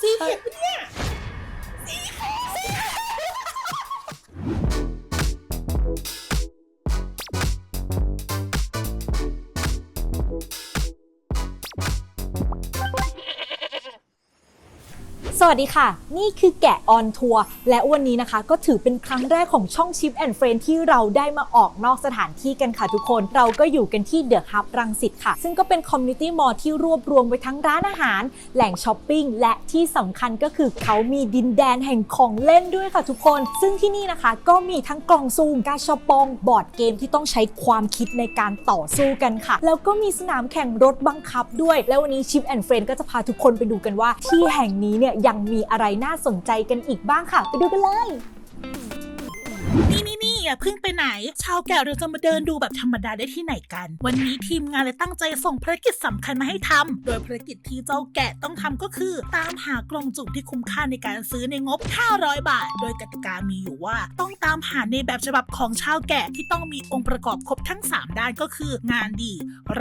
สีเขี สวัสดีค่ะ นี่คือแกะออนทัวร์และวันนี้นะคะ ก็ถือเป็นครั้งแรกของช่อง Chip and Friend ที่เราได้มาออกนอกสถานที่กันค่ะทุกคน เราก็อยู่กันที่เดอะฮับรังสิตค่ะ ซึ่งก็เป็นคอมมูนิตี้มอลล์ที่รวบรวมไว้ทั้งร้านอาหาร แหล่งช้อปปิ้ง และที่สำคัญก็คือเขามีดินแดนแห่งของเล่นด้วยค่ะทุกคน ซึ่งที่นี่นะคะ ก็มีทั้งกล่องซูมกาชาปอง บอร์ดเกมที่ต้องใช้ความคิดในการต่อสู้กันค่ะ แล้วก็มีสนามแข่งรถบังคับด้วย แล้ววันนี้ Chip and Friend ก็จะพาทุกคนไปดูกันว่าที่แห่งนี้เนี่ยยังมีอะไรน่าสนใจกันอีกบ้างค่ะ ไปดูกันเลยนี่นี่นี่อย่าเพิ่งไปไหน ชาวแก่เราจะมาเดินดูแบบธรรมดาได้ที่ไหนกัน วันนี้ทีมงานเลยตั้งใจส่งภารกิจสำคัญมาให้ทำโดยภารกิจที่เจ้าแกะต้องทำก็คือ ตามหากล่องจุ่มที่คุ้มค่าในการซื้อในงบ 500 บาท โดยกติกามีอยู่ว่า ต้องตามหาในแบบฉบับของชาวแกะที่ต้องมีองค์ประกอบครบทั้ง 3 ด้านก็คือ งานดี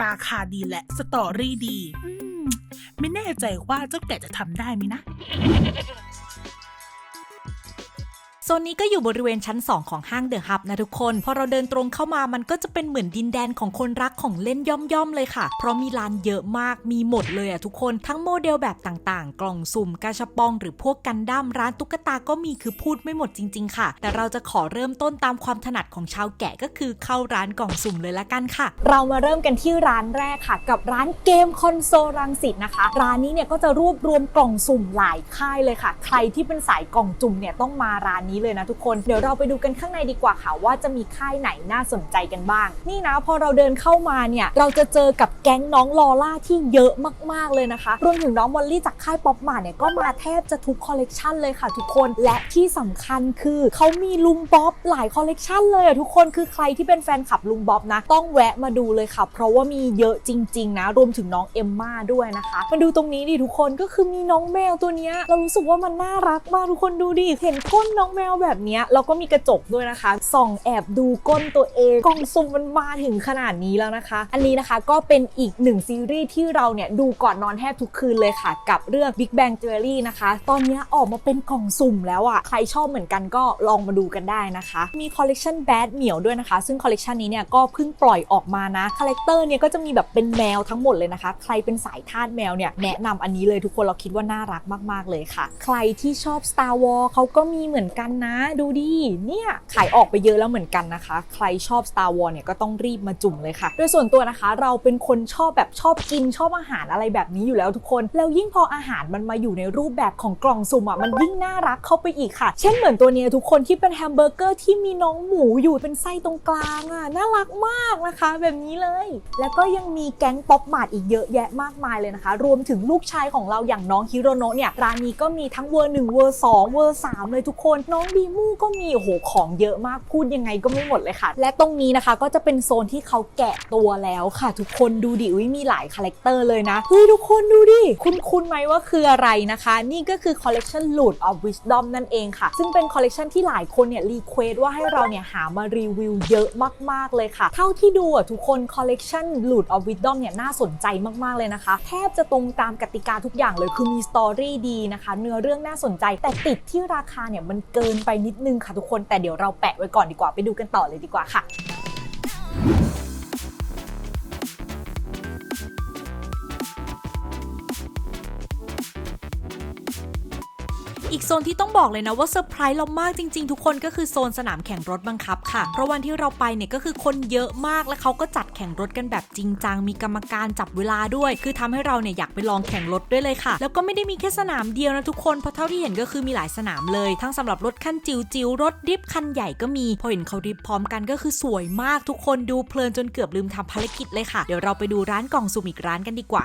ราคาดีและสตอรี่ดีอืม ไม่แน่ใจว่าเจ้าแกะจะทำได้ไหมนะ โซนนี้ก็อยู่บริเวณชั้น 2 ของห้างเดอะฮับนะทุกคน พอเราเดินตรงเข้ามามันก็จะเป็นเหมือนดินแดนของคนรักของเล่นย่อมๆเลยค่ะ เพราะมีร้านเยอะมากมีหมดเลยอะทุกคนทั้งโมเดลแบบต่างๆ กล่องสุ่มกาชาปอง หรือพวกกันดั้มร้านตุ๊กตาก็มีคือพูดไม่หมดจริง ๆ ค่ะ แต่เราจะขอเริ่มต้นตามความถนัดของชาวแกะก็คือเข้าร้านกล่องสุ่มเลยละกันค่ะ เรามาเริ่มกันที่ร้านแรกค่ะ กับร้านเกมคอนโซลรังสิตนะคะ ร้านนี้เนี่ยก็จะรวบรวมกล่องสุ่มหลายค่ายเลยค่ะ ใครที่เป็นสายกล่องจุ่มเนี่ยต้องมาร้านนี้เลยนะทุกคน เดี๋ยวเราไปดูกันข้างในดีกว่าค่ะว่าจะมีค่ายไหนน่าสนใจกันบ้าง นี่นะพอเราเดินเข้ามาเนี่ยเราจะเจอกับแก๊งน้องลอล่าที่เยอะมากๆเลยนะคะ รวมถึงน้องมอลลี่จากค่ายป๊อปมาเนี่ยก็มาแทบจะทุกคอลเลกชันเลยค่ะทุกคน และที่สำคัญคือเขามีลุงบ๊อบหลายคอลเลกชันเลยอะทุกคนคือใครที่เป็นแฟนคลับลุงบ๊อบนะ ต้องแวะมาดูเลยค่ะ เพราะว่ามีเยอะจริง ๆ นะ รวมถึงน้องเอมม่าด้วยนะคะมาดูตรงนี้ดิทุกคนก็คือมีน้องแมวตัวเนี้ยเรารู้สึกว่ามันน่ารักมากทุกคนดูดิเห็นก้นน้องแมวแบบนี้ยแล้วก็มีกระจกด้วยนะคะส่องแอบดูก้นตัวเองกล่องซุ่มมันมาถึงขนาดนี้แล้วนะคะ อันนี้นะคะก็เป็นอีกหนึ่งซีรีส์ที่เราเนี่ยดูก่อนนอนแทบทุกคืนเลยค่ะ กับเรื่อง Big Bang Theory นะคะ ตอนนี้ออกมาเป็นกล่องสุ่มแล้วอะ่ะใครชอบเหมือนกันก็ลองมาดูกันได้นะคะ มีคอลเลกชันแบดเหมียวด้วยนะคะ ซึ่งคอลเลกชันนี้เนี่ยก็เพิ่งปล่อยออกมานะคาแรคเตอร์เนี่ยก็จะมีแบบเป็นแมวทั้งหมดเลยนะคะ ใครเป็นสายทาสแมวเนี่ยแนะนำอันนี้เลยทุกคนเราคิดว่าน่ารักมาก ๆเลยค่ะ ใครที่ชอบ Star Wars เขาก็มีเหมือนกันนะ ดูดิเนี่ยขายออกไปเยอะแล้วเหมือนกันนะคะ ใครชอบ Star Wars เนี่ยก็ต้องรีบมาจุ่มเลยค่ะ โดยส่วนตัวนะคะ เราเป็นคนชอบแบบชอบกินชอบอาหารอะไรแบบนี้อยู่แล้วทุกคน แล้วยิ่งพออาหารมันมาอยู่ในรูปแบบของกล่องสุ่มอะมันยิ่งน่ารักเข้าไปอีกค่ะ เช่นเหมือนตัวเนี้ยทุกคนที่เป็นแฮมเบอร์เกอร์ที่มีน้องหมูอยู่เป็นไส้ตรงกลางอะน่ารักมากนะคะ แบบนี้เลย แล้วก็ยังมีแก๊งป๊อปมาร์ทอีกเยอะแยะมากมายเลยนะคะ รวมถึงลูกชายของเราอย่างน้องฮิโรโนะเนี่ยร้านนี้ก็มีทั้งเวอร์หนึ่งเวอร์สองเวอร์สามเลยทุกคนน้องดีมูก็มีโหของเยอะมากพูดยังไงก็ไม่หมดเลยค่ะ และตรงนี้นะคะก็จะเป็นโซนที่เขาแกะตัวแล้วค่ะ ทุกคนดูดิวิมีหลายคาแรคเตอร์เลยนะเฮ้ยทุกคนดูดิคุณคุณไหมว่าคืออะไรนะคะ นี่ก็คือคอลเลกชัน Loot of Wisdom นั่นเองค่ะ ซึ่งเป็นคอลเลกชันที่หลายคนเนี่ยรีเควสว่าให้เราเนี่ยหามารีวิวเยอะมาก ๆ เลยค่ะ เท่าที่ดูอะทุกคนคอลเลกชัน Loot of Wisdom เนี่ยน่าสนใจมาก ๆ เลยนะคะ แทบจะตรงตามกติกาทุกอย่างเลยคือมีสตอรี่ดีนะคะ เนื้อเรื่องน่าสนใจแต่ติดที่ราคาเนี่ยมันเกินไปนิดนึงค่ะทุกคน แต่เดี๋ยวเราแปะไว้ก่อนดีกว่าไปดูกันต่อเลยดีกว่าค่ะ โซนที่ต้องบอกเลยนะว่าเซอร์ไพรส์เรามากจริง ๆ ทุกคนก็คือโซนสนามแข่งรถบังคับค่ะ เพราะวันที่เราไปเนี่ยก็คือคนเยอะมากและเขาก็จัดแข่งรถกันแบบจริงจังมีกรรมการจับเวลาด้วย คือทำให้เราเนี่ยอยากไปลองแข่งรถด้วยเลยค่ะ แล้วก็ไม่ได้มีแค่สนามเดียวนะทุกคนเพราะเท่าที่เห็นก็คือมีหลายสนามเลย ทั้งสำหรับรถคันจิ๋วจิ๋วๆรถดริฟต์คันใหญ่ก็มีพอเห็นเขาดริฟต์พร้อมกันก็คือสวยมากทุกคนดูเพลินจนเกือบลืมทำภารกิจเลยค่ะเดี๋ยวเราไปดูร้านกล่องสุ่มอีกร้านกันดีกว่า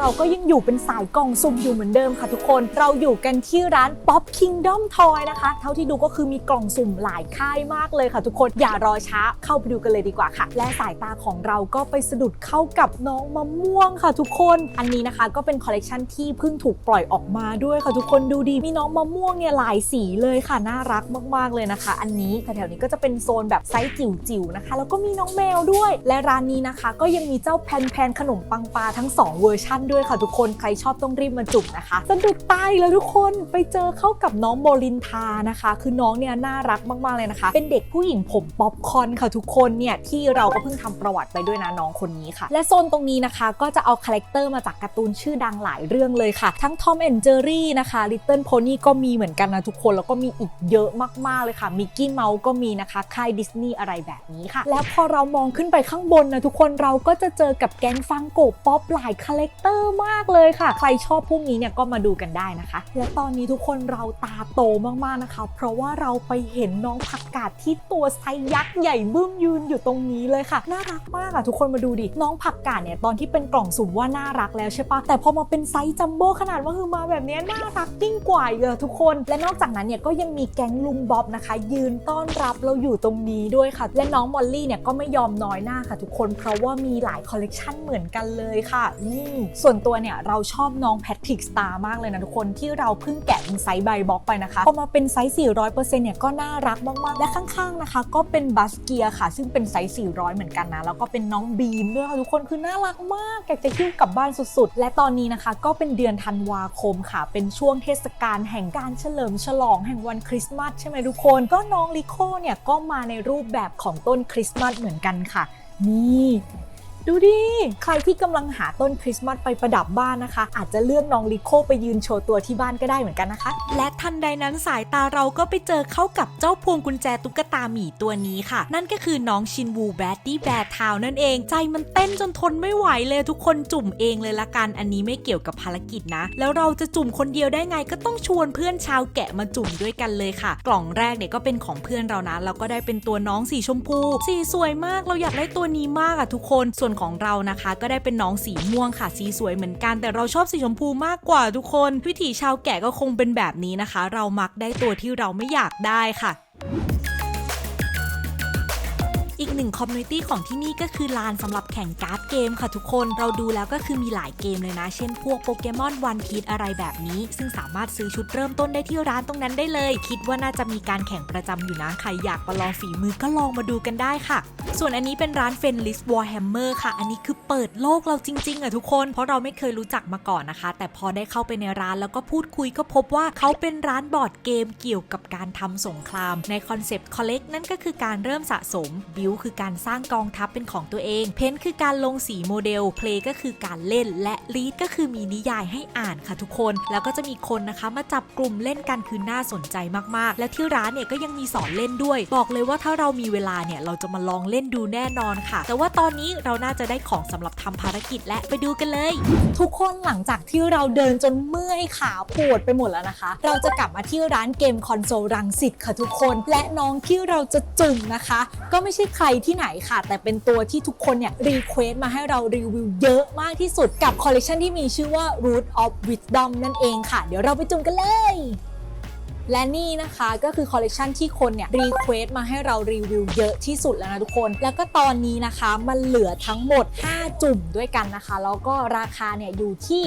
เราก็ยังอยู่เป็นสายกล่องสุ่มอยู่เหมือนเดิมค่ะทุกคน เราอยู่กันที่ร้าน Pop Kingdom Toy นะคะ เท่าที่ดูก็คือมีกล่องสุ่มหลายค่ายมากเลยค่ะทุกคน อย่ารอช้าเข้าไปดูกันเลยดีกว่าค่ะ และสายตาของเราก็ไปสะดุดเข้ากับน้องมะม่วงค่ะทุกคน อันนี้นะคะก็เป็นคอลเลกชันที่เพิ่งถูกปล่อยออกมาด้วยค่ะทุกคนดูดี มีน้องมะม่วงเนี่ยหลายสีเลยค่ะ น่ารักมากๆเลยนะคะ อันนี้แถวๆนี้ก็จะเป็นโซนแบบไซส์จิ๋วๆนะคะ แล้วก็มีน้องแมวด้วย และร้านนี้นะคะ ก็ยังมีเจ้าแพนแพนขนมปังปลาทั้ง 2 เวอร์ชันด้วยค่ะทุกคนใครชอบต้องรีบมาจุ่มนะคะสะดุดตายแล้วทุกคนไปเจอเข้ากับน้องโมลินทานะคะ คือน้องเนี่ยน่ารักมากๆเลยนะคะ เป็นเด็กผู้หญิงผมป๊อปคอนค่ะทุกคนเนี่ยที่เราก็เพิ่งทำประวัติไปด้วยนะน้องคนนี้ค่ะ และโซนตรงนี้นะคะก็จะเอาคาแรคเตอร์มาจากการ์ตูนชื่อดังหลายเรื่องเลยค่ะ ทั้ง Tom and Jerry นะคะ Little Pony ก็มีเหมือนกันนะทุกคนแล้วก็มีอีกเยอะมากๆเลยค่ะมิกกี้เมาส์ก็มีนะคะค่ายดิสนีย์อะไรแบบนี้ค่ะ แล้วพอเรามองขึ้นไปข้างบนนะทุกคนเราก็จะเจอกับแก๊งฟังโกป๊อปหลายคาแรคเตอร์มากเลยค่ะ ใครชอบพวกนี้เนี่ยก็มาดูกันได้นะคะ และตอนนี้ทุกคนเราตาโตมากๆนะคะ เพราะว่าเราไปเห็นน้องผักกาดที่ตัวไซยักษ์ใหญ่บึ้มยืนอยู่ตรงนี้เลยค่ะ น่ารักมากอะทุกคนมาดูดิ น้องผักกาดเนี่ยตอนที่เป็นกล่องสุ่มว่าน่ารักแล้วใช่ปะแต่พอมาเป็นไซส์จัมโบ้ขนาดว่าคือมาแบบนี้น่ารักยิ่งกว่าอีกเลยทุกคน และนอกจากนั้นเนี่ยก็ยังมีแก๊งลุงบ๊อบนะคะ ยืนต้อนรับเราอยู่ตรงนี้ด้วยค่ะ และน้องมอลลี่เนี่ยก็ไม่ยอมน้อยหน้าค่ะ ทุกคนเพราะว่ามีหลายคอลเลกชันเหมือนกันเลยค่ะอืมส่วนตัวเนี่ยเราชอบน้องแพทริกสตาร์มากเลยนะทุกคนที่เราเพิ่งแกะเป็นไซส์ใบบล็อกไปนะคะพอมาเป็นไซส์ 400%เนี่ยก็น่ารักมากๆ และข้างๆนะคะ ก็เป็นบัสเกียค่ะ ซึ่งเป็นไซส์ 400 เหมือนกันนะ แล้วก็เป็นน้องบีมด้วยค่ะทุกคนคือน่ารักมากอยากจะหิ้วกลับบ้านสุดๆ และตอนนี้นะคะ ก็เป็นเดือนธันวาคมค่ะ เป็นช่วงเทศกาลแห่งการเฉลิมฉลองแห่งวันคริสต์มาสใช่ไหมทุกคน ก็น้องลิโคเนี่ยก็มาในรูปแบบของต้นคริสต์มาสเหมือนกันค่ะ นี่ ดูดิ ใครที่กำลังหาต้นคริสต์มาสไปประดับบ้านนะคะ อาจจะเลือกน้องลิโคไปยืนโชว์ตัวที่บ้านก็ได้เหมือนกันนะคะ และทันใดนั้นสายตาเราก็ไปเจอเข้ากับเจ้าพวงกุญแจตุ๊กตาหมีตัวนี้ค่ะ นั่นก็คือน้องชินวูแบดดี้แบร์ทาวนั่นเอง ใจมันเต้นจนทนไม่ไหวเลยทุกคนจุ่มเองเลยละกันอันนี้ไม่เกี่ยวกับภารกิจนะ แล้วเราจะจุ่มคนเดียวได้ไงก็ต้องชวนเพื่อนชาวแกะมาจุ่มด้วยกันเลยค่ะ กล่องแรกเนี่ยก็เป็นของเพื่อนเรานะแล้วก็ได้เป็นตัวน้องสีชมพู สีสวยมากเราอยากได้ตัวนี้มากอะทุกคนส่วนของเรานะคะ ก็ได้เป็นน้องสีม่วงค่ะ สีสวยเหมือนกัน แต่เราชอบสีชมพูมากกว่าทุกคน วิถีชาวแกะก็คงเป็นแบบนี้นะคะ เรามักได้ตัวที่เราไม่อยากได้ค่ะ อีกหนึ่งคอมมูนิตี้ของที่นี่ก็คือลานสำหรับแข่งการ์ดเกมค่ะทุกคน เราดูแล้วก็คือมีหลายเกมเลยนะ เช่นพวกโปเกมอนวันพี e อะไรแบบนี้ ซึ่งสามารถซื้อชุดเริ่มต้นได้ที่ร้านตรงนั้นได้เลย คิดว่าน่าจะมีการแข่งประจำอยู่นะ ใครอยากประลองฝีมือก็ลองมาดูกันได้ค่ะ ส่วนอันนี้เป็นร้านเฟนลิสวอร์แฮมเมอร์ค่ะ อันนี้คือเปิดโลกเราจริงๆอะทุกคน เพราะเราไม่เคยรู้จักมาก่อนนะคะ แต่พอได้เข้าไปในร้านแล้วก็พูดคุยก็พบว่าเขาเป็นร้านบอร์ดเกมเกี่ยวกับการทำสงคราม ในคอนเซปต์ collect นั่นก็คือการเริ่มสะสมบิวคือการสร้างกองทัพเป็นของตัวเอง เพ้นคือการลงสีโมเดล เพลก็คือการเล่น และลีดก็คือมีนิยายให้อ่านค่ะทุกคน แล้วก็จะมีคนนะคะ มาจับกลุ่มเล่นกันคือน่าสนใจมากๆ และที่ร้านเนี่ยก็ยังมีสอนเล่นด้วย บอกเลยว่าถ้าเรามีเวลาเนี่ยเราจะมาลองเล่นดูแน่นอนค่ะ แต่ว่าตอนนี้เราน่าจะได้ของสำหรับทำภารกิจและไปดูกันเลย ทุกคนหลังจากที่เราเดินจนเมื่อยขาปวดไปหมดแล้วนะคะ เราจะกลับมาที่ร้านเกมคอนโซลรังสิตค่ะทุกคน และน้องที่เราจะจุ่มนะคะ ก็ไม่ใช่ใครที่ไหนค่ะ แต่เป็นตัวที่ทุกคนเนี่ยรีเควสมาให้เรารีวิวเยอะมากที่สุดกับคอลเลกชันที่มีชื่อว่า Root of Wisdom นั่นเองค่ะ เดี๋ยวเราไปจุ่มกันเลย และนี่นะคะก็คือคอลเลกชันที่คนเนี่ยรีเควสมาให้เรารีวิวเยอะที่สุดแล้วนะทุกคน แล้วก็ตอนนี้นะคะมันเหลือทั้งหมด 5 จุ่มด้วยกันนะคะ แล้วก็ราคาเนี่ยอยู่ที่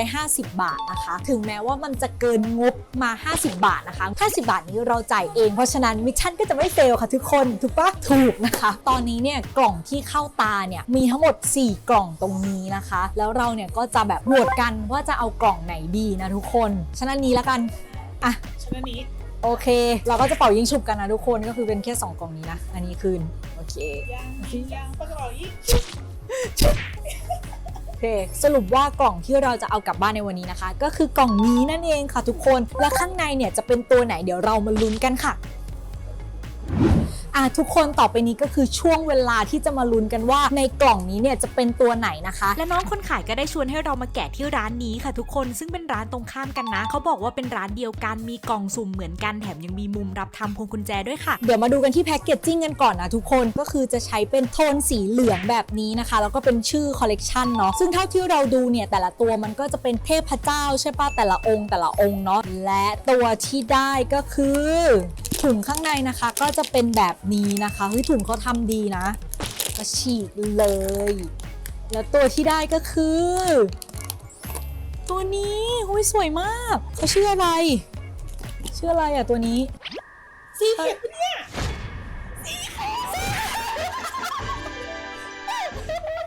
550 บาทนะคะ ถึงแม้ว่ามันจะเกินงบมา 50 บาทนะคะ 50 บาทนี้เราจ่ายเอง เพราะฉะนั้นมิชชั่นก็จะไม่เฟลค่ะทุกคน ถูกปะถูกนะคะ ตอนนี้เนี่ยกล่องที่เข้าตาเนี่ยมีทั้งหมด 4 กล่องตรงนี้นะคะ แล้วเราเนี่ยก็จะแบบโหวตกันว่าจะเอากล่องไหนดีนะทุกคน ฉะนั้นนี้ละกัน อะ ฉันอันนี้โอเค เราก็จะเป่ายิงฉุบกันนะทุกคนก็คือเป็นแค่2กล่องนี้นะ อันนี้คืน โอเค ยังยังปะกระเป๋ายี่โอเค สรุปว่ากล่องที่เราจะเอากลับบ้านในวันนี้นะคะ ก็คือกล่องนี้นั่นเองค่ะทุกคน และข้างในเนี่ยจะเป็นตัวไหนเดี๋ยวเรามาลุ้นกันค่ะ ออะทุกคนต่อไปนี้ก็คือช่วงเวลาที่จะมาลุ้นกันว่า ในกล่องนี้เนี่ยจะเป็นตัวไหนนะคะ และน้องคนขายก็ได้ชวนให้เรามาแกะที่ร้านนี้ค่ะทุกคนซึ่งเป็นร้านตรงข้ามกันนะ เขาบอกว่าเป็นร้านเดียวกันมีกล่องสุ่มเหมือนกันแถมยังมีมุมรับทำพวงกุญแจด้วยค่ะ เดี๋ยวมาดูกันที่แพ็กเกจจิ้งกันก่อนนะทุกคนก็คือจะใช้เป็นโทนสีเหลืองแบบนี้นะคะ แล้วก็เป็นชื่อคอลเลกชันเนาะซึ่งเท่าที่เราดูเนี่ยแต่ละตัวมันก็จะเป็นเทพเจ้าใช่ปะแต่ละองค์ แต่ละองค์เนาะและตัวที่ได้ก็คือ ถุงข้างในนะคะก็จะเป็นแบบนี้นะคะเฮ้ยถุงเขาทำดีนะก็ฉีกเลย แล้วตัวที่ได้ก็คือ ตัวนี้หุยสวยมากเขาชื่ออะไรชื่ออะไรอะตัวนี้สีเขียวปะเนี่ย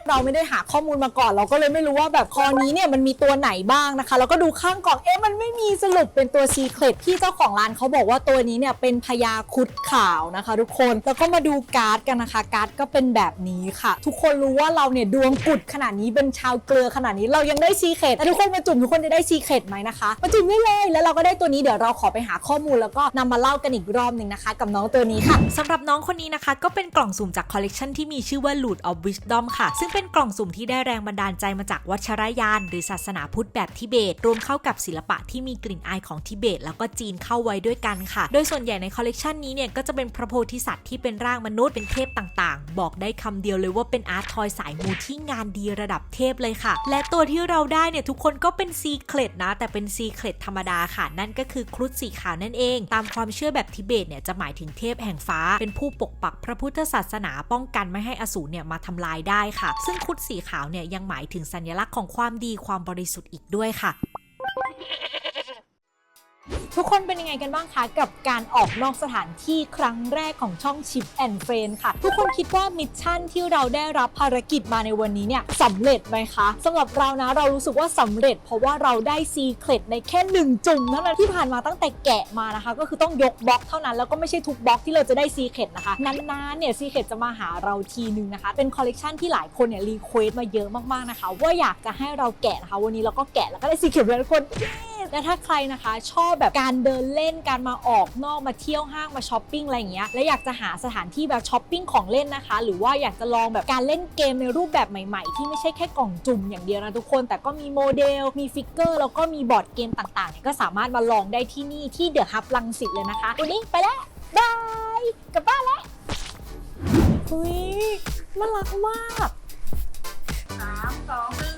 เราไม่ได้หาข้อมูลมาก่อน เราก็เลยไม่รู้ว่าแบบคอนี้เนี่ยมันมีตัวไหนบ้างนะคะ แล้วก็ดูข้างกล่องเอ๊ะมันไม่มีสรุปเป็นตัวซีเครตที่เจ้าของร้านเขาบอกว่าตัวนี้เนี่ยเป็นพญาคุดขาวนะคะ ทุกคนแล้วก็มาดูการ์ดกันนะคะการ์ดก็เป็นแบบนี้ค่ะ ทุกคนรู้ว่าเราเนี่ยดวงกุดขนาดนี้เป็นชาวเกลือขนาดนี้เรายังได้ซีเครตแต่ทุกคนมาจุ่มทุกคนจะได้ซีเครตไหมนะคะมาจุ่มได้เลยแล้วเราก็ได้ตัวนี้เดี๋ยวเราขอไปหาข้อมูลแล้วก็นำมาเล่ากันอีกรอบหนึ่งนะคะ กับน้องตัวนี้ค่ะสำหรับน้องคนนี้นะคะ ก็เป็นกล่องสุ่มจากคอลเลกชันที่มีชื่อว่า Loot of Wisdom ค่ะ ซึ่งเป็นกล่องสุ่มที่ได้แรงบันดาลใจมาจากวัชรยาน หรือศาสนาพุทธแบบทิเบต รวมเข้ากับศิลปะที่มีกลิ่นอายของทิเบต แล้วก็จีนเข้าไว้ด้วยกันค่ะ โดยส่วนใหญ่ในคอลเลกชันนี้เนี่ยก็จะเป็นพระโพธิสัตว์ที่เป็นร่างมนุษย์เป็นเทพต่างๆ บอกได้คำเดียวเลยว่าเป็นอาร์ตทอยสายมูที่งานดีระดับเทพเลยค่ะ และตัวที่เราได้เนี่ยทุกคนก็เป็นซีเครตนะ แต่เป็นซีเครตธรรมดาค่ะ นั่นก็คือครุฑสีขาวนั่นเอง ตามความเชื่อแบบทิเบตเนี่ยจะหมายถึงเทพแห่งฟ้า เป็นผู้ปกปักพระพุทธศาสนาป้องกันไม่ให้อสูรเนี่ยมาทำลายได้ค่ะซึ่งคุดสีขาวเนี่ยยังหมายถึงสัญลักษณ์ของความดีความบริสุทธิ์อีกด้วยค่ะ ทุกคนเป็นยังไงกันบ้างคะ กับการออกนอกสถานที่ครั้งแรกของช่อง Chip and Friend ค่ะ ทุกคนคิดว่ามิชชั่นที่เราได้รับภารกิจมาในวันนี้เนี่ยสำเร็จไหมคะสำหรับเรานะเรารู้สึกว่าสำเร็จ เพราะว่าเราได้ซีเครตในแค่หนึ่งจุ่มเท่านั้นที่ผ่านมาตั้งแต่แกะมานะคะ ก็คือต้องยกบล็อกเท่านั้นแล้วก็ไม่ใช่ทุกบล็อกที่เราจะได้ซีเครตนะคะนานๆเนี่ยซีเครตจะมาหาเราทีนึงนะคะ เป็นคอลเลกชันที่หลายคนเนี่ยรีเควสมาเยอะมากๆนะคะ ว่าอยากจะให้เราแกะนะคะ วันนี้เราก็แกะแล้วก็ได้ซีเครตเลยทุกคน และถ้าใครนะคะชอบแบบการเดินเล่นการมาออกนอกมาเที่ยวห้างมาช้อปปิ้งอะไรอย่างเงี้ยและอยากจะหาสถานที่แบบช้อปปิ้งของเล่นนะคะ หรือว่าอยากจะลองแบบการเล่นเกมในรูปแบบใหม่ๆ ที่ไม่ใช่แค่กล่องจุ่มอย่างเดียวนะทุกคน แต่ก็มีโมเดล มีฟิกเกอร์ แล้วก็มีบอร์ดเกมต่างๆ ก็สามารถมาลองได้ที่นี่ที่เดอะฮับลังสิตเลยนะคะ วันนี้ไปแล้วบายกลับบ้านแล้วเฮ้ยน่ารักมากสามสอง